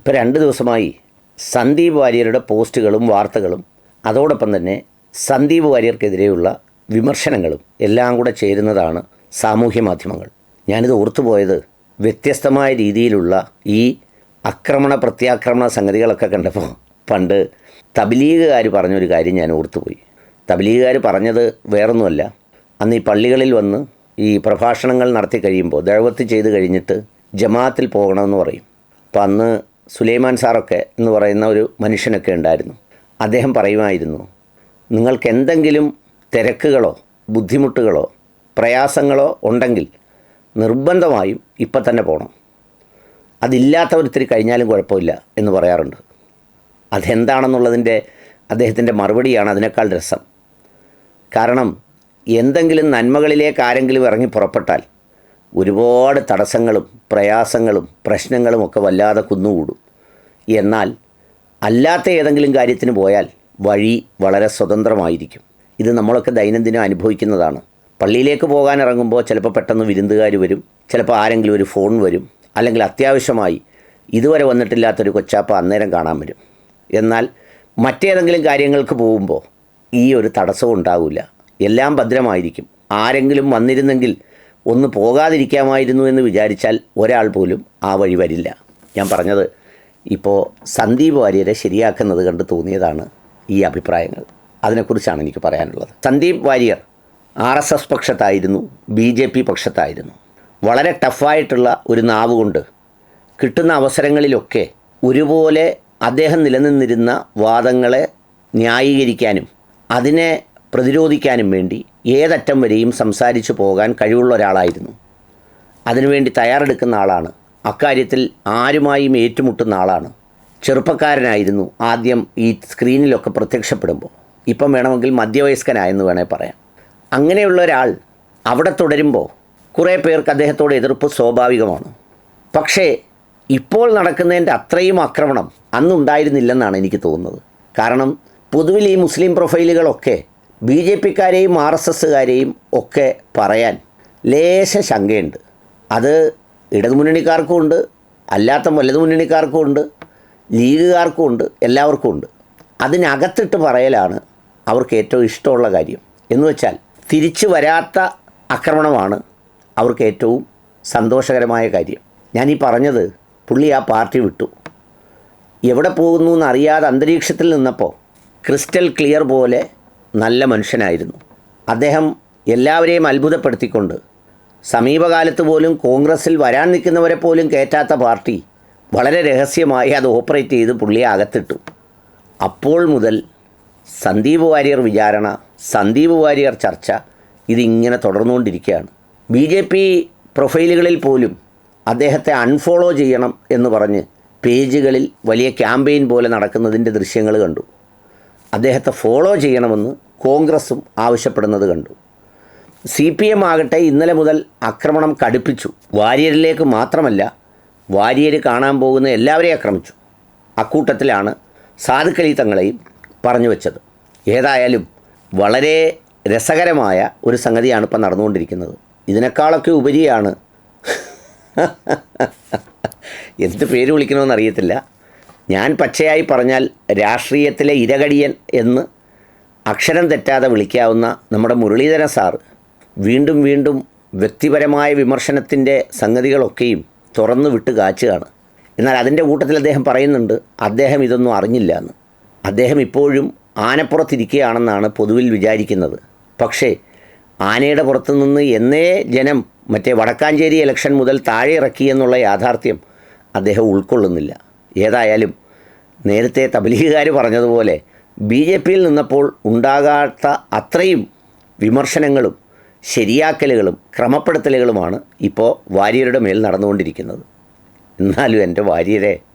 ഇപ്പോൾ രണ്ട് ദിവസമായി സന്ദീപ് വാര്യരുടെ പോസ്റ്റുകളും വാർത്തകളും അതോടൊപ്പം തന്നെ സന്ദീപ് വാര്യർക്കെതിരെയുള്ള വിമർശനങ്ങളും എല്ലാം കൂടെ ചേരുന്നതാണ് സാമൂഹ്യ മാധ്യമങ്ങൾ. ഞാനിത് ഓർത്തുപോയത് വ്യത്യസ്തമായ രീതിയിലുള്ള ഈ ആക്രമണ പ്രത്യാക്രമണ സംഗതികളൊക്കെ കണ്ടപ്പോൾ പണ്ട് തബ്ലീഗുകാർ പറഞ്ഞൊരു കാര്യം ഞാൻ ഓർത്തുപോയി. തബ്ലീഗുകാർ പറഞ്ഞത് വേറൊന്നുമല്ല. അന്ന് ഈ പള്ളികളിൽ വന്ന് ഈ പ്രഭാഷണങ്ങൾ നടത്തി കഴിയുമ്പോൾ ദഴവത്ത് ചെയ്ത് കഴിഞ്ഞിട്ട് ജമാഅത്തിൽ പോകണമെന്ന് പറയും. അപ്പം അന്ന് സുലൈമാൻ സാറൊക്കെ എന്ന് പറയുന്ന ഒരു മനുഷ്യനൊക്കെ ഉണ്ടായിരുന്നു. അദ്ദേഹം പറയുമായിരുന്നു നിങ്ങൾക്ക് എന്തെങ്കിലും തിരക്കുകളോ ബുദ്ധിമുട്ടുകളോ പ്രയാസങ്ങളോ ഉണ്ടെങ്കിൽ നിർബന്ധമായും ഇപ്പം തന്നെ പോകണം അതില്ലാത്തവരിത്തിരി കഴിഞ്ഞാലും കുഴപ്പമില്ല എന്ന് പറയാറുണ്ട്. അതെന്താണെന്നുള്ളതിന്റെ അദ്ദേഹത്തിന്റെ മറുപടിയാണ് അതിനേക്കാൾ രസം. കാരണം എന്തെങ്കിലും നന്മകളിലേക്ക് ആരെങ്കിലും ഇറങ്ങി പുറപ്പെട്ടാൽ ഒരുപാട് തടസ്സങ്ങളും പ്രയാസങ്ങളും പ്രശ്നങ്ങളും ഒക്കെ വല്ലാതെ കുന്നുകൂടും. എന്നാൽ അല്ലാത്ത ഏതെങ്കിലും കാര്യത്തിന് പോയാൽ വഴി വളരെ സ്വതന്ത്രമായിരിക്കും. ഇത് നമ്മളൊക്കെ ദൈനംദിനം അനുഭവിക്കുന്നതാണ്. പള്ളിയിലേക്ക് പോകാൻ ഇറങ്ങുമ്പോൾ ചിലപ്പോൾ പെട്ടെന്ന് വിരുന്നുകാർ വരും ചിലപ്പോൾ ആരെങ്കിലും ഒരു ഫോൺ വരും അല്ലെങ്കിൽ അത്യാവശ്യമായി ഇതുവരെ വന്നിട്ടില്ലാത്തൊരു കൊച്ചാപ്പ അന്നേരം കാണാൻ വരും. എന്നാൽ മറ്റേതെങ്കിലും കാര്യങ്ങൾക്ക് പോകുമ്പോൾ ഈ ഒരു തടസ്സവും ഉണ്ടാവില്ല. എല്ലാം ഭദ്രമായിരിക്കും. ആരെങ്കിലും വന്നിരുന്നെങ്കിൽ ഒന്ന് പോകാതിരിക്കാമായിരുന്നു എന്ന് വിചാരിച്ചാൽ ഒരാൾ പോലും ആ വഴി വരില്ല. ഞാൻ പറഞ്ഞത് ഇപ്പോൾ സന്ദീപ് വാര്യരെ ശരിയാക്കുന്നത് കണ്ട് തോന്നിയതാണ് ഈ അഭിപ്രായങ്ങൾ. അതിനെക്കുറിച്ചാണ് എനിക്ക് പറയാനുള്ളത്. Sandeep Warrier R S S പക്ഷത്തായിരുന്നു B J P പക്ഷത്തായിരുന്നു. വളരെ ടഫായിട്ടുള്ള ഒരു നാവ് കൊണ്ട് കിട്ടുന്ന അവസരങ്ങളിലൊക്കെ ഒരുപോലെ അദ്ദേഹം നിലനിന്നിരുന്ന വാദങ്ങളെ ന്യായീകരിക്കാനും അതിനെ പ്രതിരോധിക്കാനും വേണ്ടി ഏതറ്റം വരെയും സംസാരിച്ചു പോകാൻ കഴിവുള്ള ഒരാളായിരുന്നു. അതിനുവേണ്ടി തയ്യാറെടുക്കുന്ന ആളാണ് അക്കാര്യത്തിൽ ആരുമായും ഏറ്റുമുട്ടുന്ന ആളാണ്. ചെറുപ്പക്കാരനായിരുന്നു. ആദ്യം ഈ സ്ക്രീനിലൊക്കെ പ്രത്യക്ഷപ്പെടുമ്പോൾ. ഇപ്പം വേണമെങ്കിൽ മധ്യവയസ്കനായെന്ന് വേണേൽ പറയാം. അങ്ങനെയുള്ള ഒരാൾ അവിടെ തുടരുമ്പോൾ കുറേ പേർക്ക് അദ്ദേഹത്തോട് എതിർപ്പ് സ്വാഭാവികമാണ്. പക്ഷേ ഇപ്പോൾ നടക്കുന്നതിന്റെ അത്രയും ആക്രമണം അന്നുണ്ടായിരുന്നില്ലെന്നാണ് എനിക്ക് തോന്നുന്നത്. കാരണം പൊതുവിൽ ഈ മുസ്ലിം പ്രൊഫൈലുകളൊക്കെ ബി ജെ പിക്കാരെയും ആർ എസ് എസ്സുകാരെയും ഒക്കെ പറയാൻ ലേശ ശങ്കയുണ്ട്. അത് ഇടതുമുന്നണിക്കാർക്കും ഉണ്ട് അല്ലാത്ത വലതുമുന്നണിക്കാർക്കും ഉണ്ട് ലീഗുകാർക്കും ഉണ്ട് എല്ലാവർക്കും ഉണ്ട്. അതിനകത്തിട്ട് പറയലാണ് അവർക്ക് ഏറ്റവും ഇഷ്ടമുള്ള കാര്യം. എന്ന് വെച്ചാൽ തിരിച്ചു വരാത്ത ആക്രമണമാണ് അവർക്ക് ഏറ്റവും സന്തോഷകരമായ കാര്യം. ഞാനീ പറഞ്ഞത് പുള്ളി ആ പാർട്ടി വിട്ടു. എവിടെ പോകുന്നു എന്നറിയാതെ അന്തരീക്ഷത്തിൽ നിന്നപ്പോൾ ക്രിസ്റ്റൽ ക്ലിയർ പോലെ നല്ല മനുഷ്യനായിരുന്നു. അദ്ദേഹം എല്ലാവരെയും അത്ഭുതപ്പെടുത്തിക്കൊണ്ട് സമീപകാലത്ത് പോലും കോൺഗ്രസ്സിൽ വരാൻ നിൽക്കുന്നവരെ പോലും കയറ്റാത്ത പാർട്ടി വളരെ രഹസ്യമായി അത് ഓപ്പറേറ്റ് ചെയ്ത് പുള്ളിയെ അകത്തിട്ടു. അപ്പോൾ മുതൽ സന്ദീപ് വാര്യർ വിചാരണ സന്ദീപ് വാര്യർ ചർച്ച ഇതിങ്ങനെ തുടർന്നുകൊണ്ടിരിക്കുകയാണ്. ബി ജെ പി പ്രൊഫൈലുകളിൽ പോലും അദ്ദേഹത്തെ അൺഫോളോ ചെയ്യണം എന്ന് പറഞ്ഞ് പേജുകളിൽ വലിയ ക്യാമ്പയിൻ പോലെ നടക്കുന്നതിന്റെ ദൃശ്യങ്ങൾ കണ്ടു. അദ്ദേഹത്തെ ഫോളോ ചെയ്യണമെന്ന് കോൺഗ്രസും ആവശ്യപ്പെടുന്നത് കണ്ടു. സി പി എം ആകട്ടെ ഇന്നലെ മുതൽ ആക്രമണം കടുപ്പിച്ചു. വാര്യരിലേക്ക് മാത്രമല്ല വാര്യർ കാണാൻ പോകുന്ന എല്ലാവരെയും ആക്രമിച്ചു. അക്കൂട്ടത്തിലാണ് സാധുക്കലി തങ്ങളെയും പറഞ്ഞു വെച്ചത്. ഏതായാലും വളരെ രസകരമായ ഒരു സംഗതിയാണ് ഇപ്പം നടന്നുകൊണ്ടിരിക്കുന്നത്. ഇതിനേക്കാളൊക്കെ ഉപരിയാണ് എന്ത് പേര് വിളിക്കണമെന്ന് അറിയത്തില്ല. ഞാൻ പച്ചയായി പറഞ്ഞാൽ രാഷ്ട്രീയത്തിലെ ഇരകടിയൻ എന്ന് അക്ഷരം തെറ്റാതെ വിളിക്കാവുന്ന നമ്മുടെ മുരളീധരൻ സാർ വീണ്ടും വീണ്ടും വ്യക്തിപരമായ വിമർശനത്തിന്റെ സംഗതികളൊക്കെയും തുറന്നു വിട്ട് കാച്ചുകയാണ്. എന്നാൽ അതിന്റെ കൂട്ടത്തിൽ അദ്ദേഹം പറയുന്നുണ്ട് അദ്ദേഹം ഇതൊന്നും അറിഞ്ഞില്ല എന്ന്. അദ്ദേഹം ഇപ്പോഴും ആനപ്പുറത്തിരിക്കുകയാണെന്നാണ് പൊതുവിൽ വിചാരിക്കുന്നത്. പക്ഷേ ആനയുടെ പുറത്തു നിന്ന് എന്നേ ജനം മറ്റേ വടക്കാഞ്ചേരി ഇലക്ഷൻ മുതൽ താഴെ ഇറക്കി എന്നുള്ള യാഥാർത്ഥ്യം അദ്ദേഹം ഉൾക്കൊള്ളുന്നില്ല. ഏതായാലും നേരത്തെ തബലീഗുകാർ പറഞ്ഞതുപോലെ ബി ജെ പിയിൽ നിന്നപ്പോൾ ഉണ്ടാകാത്ത അത്രയും വിമർശനങ്ങളും ശരിയാക്കലുകളും ക്രമപ്പെടുത്തലുകളുമാണ് ഇപ്പോൾ വാര്യരുടെ മേൽ നടന്നുകൊണ്ടിരിക്കുന്നത്. എന്നാലും എന്റെ വാര്യരെ